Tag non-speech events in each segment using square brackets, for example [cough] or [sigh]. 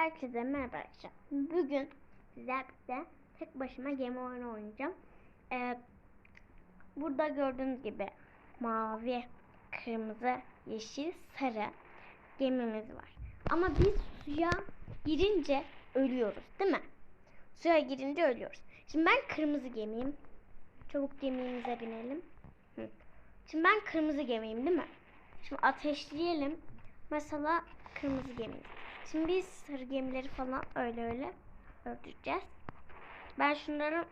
Herkese merhaba arkadaşlar. Bugün sizlerle tek başıma gemi oyunu oynayacağım. Ee, burada gördüğünüz gibi mavi, kırmızı, yeşil, sarı gemimiz var. Ama biz suya girince ölüyoruz değil mi? Suya girince ölüyoruz. Şimdi ben kırmızı gemiyim. Çabuk gemimize binelim. Hı. Şimdi ben kırmızı gemiyim değil mi? Şimdi ateşleyelim. Mesela kırmızı gemiyi. Şimdi biz sarı gemileri falan öyle öyle öldüreceğiz. Ben şunları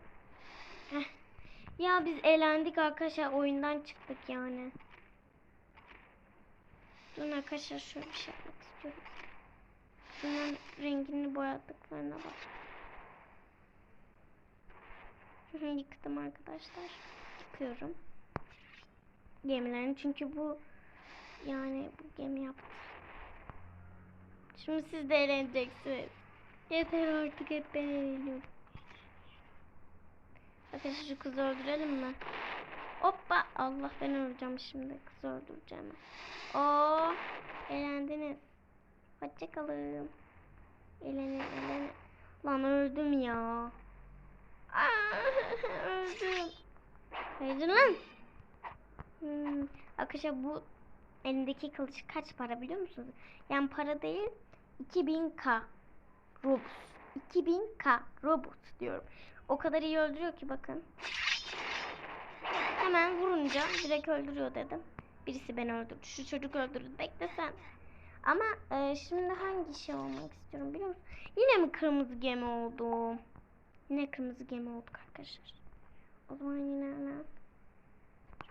ya biz eğlendik arkadaşlar oyundan çıktık yani. Dur arkadaşlar şöyle bir şey yapmak istiyorum. Bunların rengini boyadıklarına bak. Yıktım arkadaşlar. Yıkıyorum. Gemilerini çünkü bu yani bu gemi yaptı. Şimdi siz de eğleneceksiniz. Yeter artık hep ben eğleniyorum. Arkadaşlar şu kızı öldürelim mi? Hoppa Allah ben öleceğim şimdi. Kızı öldüreceğim. Oo eğlendiniz. Hoşçakalın. Eğlenin eğlenin. Lan öldüm ya. Aa, [laughs] öldüm. Öldün lan. Hmm. Arkadaşlar bu elindeki kılıç kaç para biliyor musunuz? Yani para değil 2000k Robux. 2000k Robux diyorum. O kadar iyi öldürüyor ki bakın. Hemen vurunca direkt öldürüyor dedim. Birisi beni öldürdü. Şu çocuk öldürdü. Bekle sen. Ama e, şimdi hangi şey olmak istiyorum biliyor musun? Yine mi kırmızı gemi oldum? Yine kırmızı gemi olduk arkadaşlar. O zaman yine hemen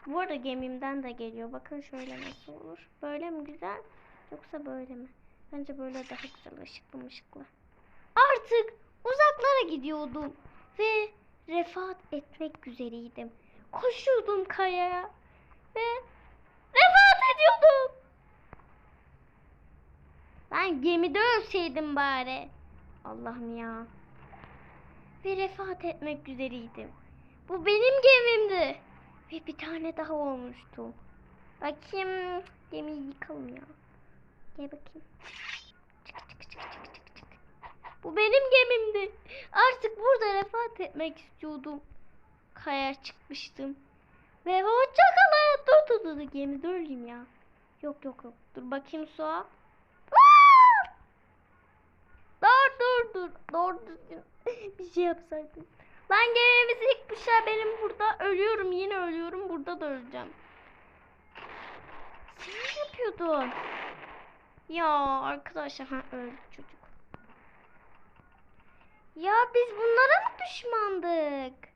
bu arada gemimden de geliyor. Bakın şöyle nasıl olur. Böyle mi güzel yoksa böyle mi? Bence böyle daha güzel ışıklı mışıklı. Artık uzaklara gidiyordum ve refat etmek üzereydim. Koşuyordum kayaya ve refat ediyordum. Ben gemide ölseydim bari. Allah'ım ya. Ve refat etmek üzereydim. Bu benim gemimdi. Ve bir tane daha olmuştu. Bakayım. Gemiyi yıkalım ya. Gel bakayım. Çık çık çık çık çık çık. Bu benim gemimdi. Artık burada refat etmek istiyordum. Kayar çıkmıştım. Ve hoşça kalın. Dur dur dur dur. Gemide öleyim ya. Yok yok yok. Dur bakayım suya. Dur dur dur. Doğru düzgün [laughs] bir şey yapsaydım. Lan gemimizi yıkmışlar benim burada. Ölüyorum yine ölüyorum. Burada da öleceğim. Sen ne yapıyordun? Ya arkadaşlar ha öldü çocuk. Ya biz bunlara mı düşmandık?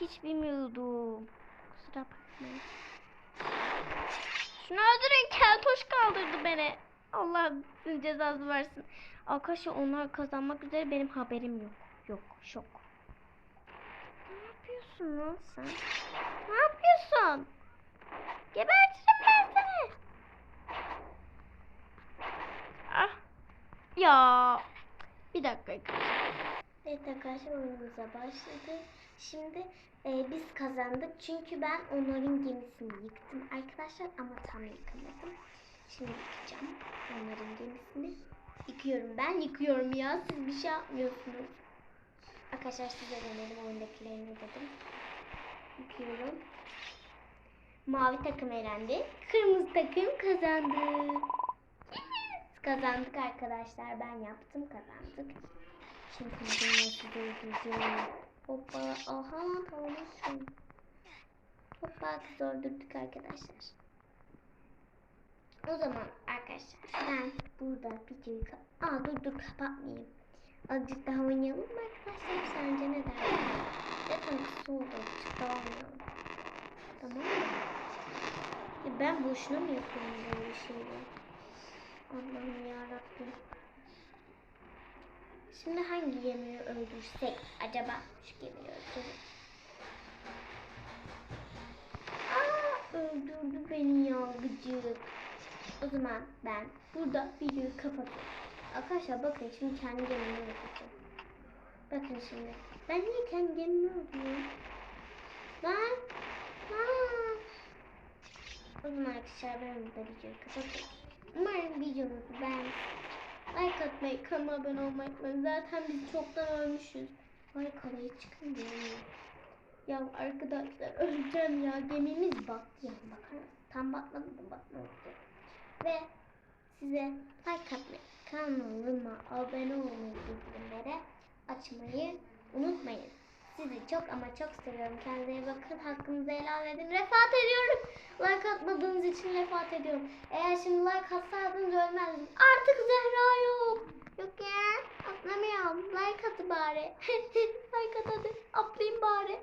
Hiç bilmiyordum. Kusura bakmayın. Şunu öldürün keltoş kaldırdı beni. Allah cezası versin. Arkadaşlar onlar kazanmak üzere benim haberim yok. Yok şok. Ne yapıyorsun lan sen? Ne yapıyorsun? Gebertirim Ya. Bir dakika. Evet arkadaşlar oyunumuza başladı. Şimdi e, biz kazandık çünkü ben onların gemisini yıktım arkadaşlar ama tam yıkamadım. Şimdi yıkacağım onların gemisini. Yıkıyorum ben yıkıyorum ya siz bir şey yapmıyorsunuz. Arkadaşlar size denedim oyundakilerini dedim. Yıkıyorum. Mavi takım elendi. Kırmızı takım kazandı. Kazandık arkadaşlar. Ben yaptım kazandık. Şimdi size öldüreceğim. Hoppa. Aha şunu. Hoppa kız öldürdük arkadaşlar. O zaman arkadaşlar ben burada videoyu Aa dur dur kapatmayayım. Azıcık daha oynayalım mı arkadaşlar? Sence ne dersiniz? Zaten soğudu. Çok daha oynayalım. Tamam mı? Ya ben boşuna mı yapıyorum böyle şeyleri? Allah'ım yarabbim. Şimdi hangi gemiyi öldürsek acaba? Şu gemiyi öldürelim. Aa öldürdü beni ya gıcık. O zaman ben burada videoyu kapatıyorum. Arkadaşlar bakın şimdi kendi gemimi öldüreceğim. Bakın şimdi. Ben niye kendi gemimi öldürüyorum? Lan. O zaman arkadaşlar ben burada videoyu kapatıyorum. Umarım videomuzu beğenmişsiniz. Like atmayı, kanalıma abone olmayı unutmayın. Zaten biz çoktan ölmüşüz. Ay karaya çıkın diyorum. Ya arkadaşlar öleceğim ya. Gemimiz battı yani bakar mısın? Tam batmadı da batmadı. Ve size like atmayı, kanalıma abone olmayı, bildirimlere açmayı unutmayın. Sizi çok ama çok seviyorum. Kendinize bakın. Hakkınızı helal edin. Refat ediyorum. Like atmadığınız için refat ediyorum. Eğer şimdi like atsaydınız ölmezdim. Artık Zehra yok. Yok ya. Atlamıyorum. Like atı bari. [laughs] like at hadi. Atlayayım bari.